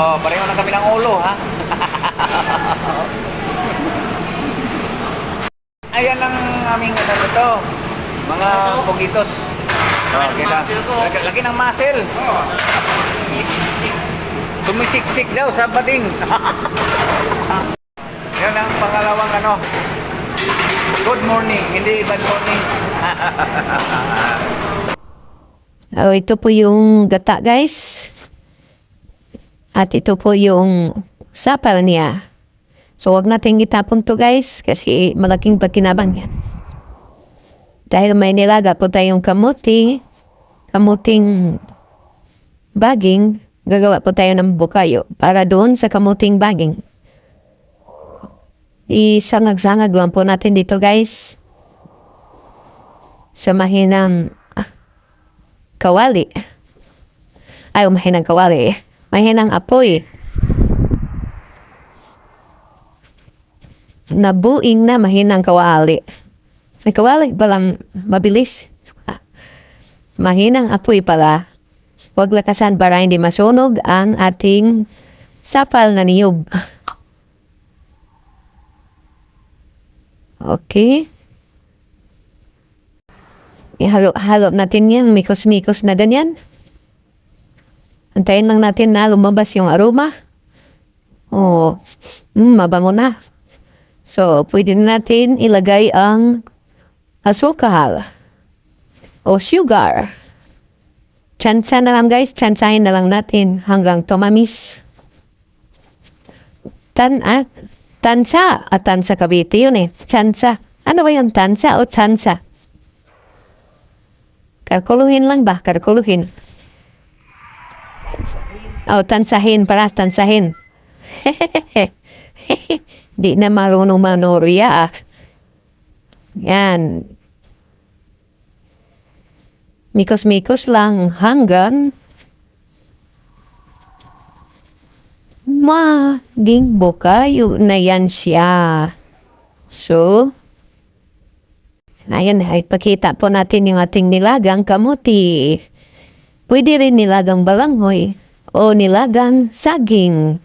Oh, pareho na kami ng ulo, ha? Ayan ang aming ano dito. Mga pugitos. Oh, kita. Lagi, lagi ng muscle. Sumisiksik daw sa bading. Yan ang pangalawang ano. Good morning, hindi bad morning. Oh, ito po yung gata, guys. At ito po yung sapal niya. So, wag natin itapon to, guys, kasi malaking pakinabang yan. Dahil may nilaga po tayong kamuti, kamuting baging, gagawa po tayo ng bukayo para doon sa kamuting baging. Isangag-sangag lang po natin dito, guys. Sa mahinang kawali. Ay, mahinang kawali. Mahinang apoy. Nabuing na mahinang kawali. May kawali palang mabilis. Mahinang apoy pala. Huwag lakasan para hindi masunog ang ating sapal na niyog. Okay. Ihalo-halo natin yan. Mikos-mikos na din yan. Antayin lang natin na lumabas yung aroma. Oh, mm, mabango na. So, pwede na natin ilagay ang asukal o sugar. Tsansa na lang guys, tsansahin na lang natin hanggang tumamis. Tan at tansa at tansa Cavite yun eh. Tsansa. Ano ba yung tansa o tsansa? Kalkuluhin lang ba? Kalkuluhin. Oh, tansahin pala, tansahin. Di na marunong manorya ah. Yan. Mikos-mikos lang hanggang maging bukayo na yan siya. So, Ayan, ay pakita po natin yung ating nilagang kamuti. Pwede rin nilagang balanghoy o nilagang saging.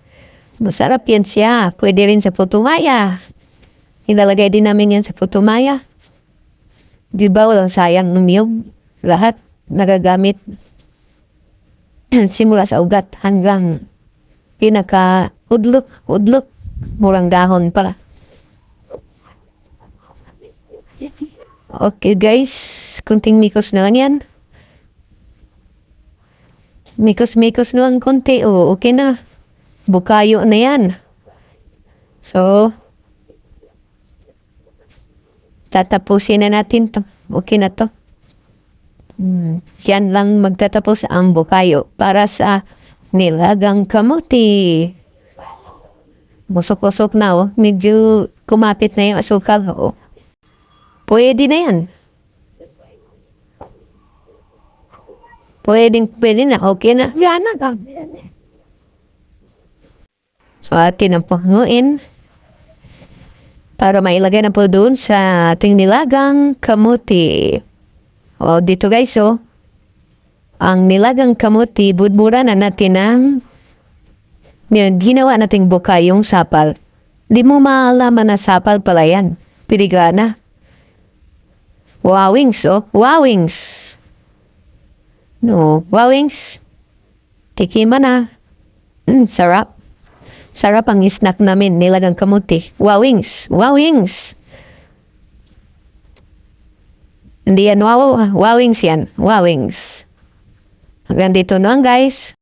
Masarap yan siya. Pwede rin sa putumaya. Ilalagay din namin yan sa putumaya. Di ba walang sayang ng niyog? Lahat nagagamit simula sa ugat hanggang pinaka udlok, udlok, murang dahon pala. Okay guys, kunting mikos na lang yan. Mikos-mikos lang konti. O, okay na. Bukayo na yan. So, tatapusin na natin to. Okay na to. Hmm, yan lang magtatapos ang bukayo para sa nilagang kamuti. Musok-usok na oh. Medyo kumapit na yung asukal. Oh. Pwede na yan. Pwedeng, pwede na. Okay na. Gana ka. So, atin ang panguin para mailagay na po doon sa ating nilagang kamuti. O, dito guys, oh. Ang nilagang kamuti, budmura na natin ang ginawa nating buka yung sapal. Di mo maalaman na sapal pala yan. Pirigana. Wowings, oh. Wowings. No, wowings. Tikima na. Mm, sarap. Sarap ang snack namin, nilagang kamuti. Wowings. Wowings. Hindi yan wow, wowings yan. Wowings. Hanggang dito lang guys.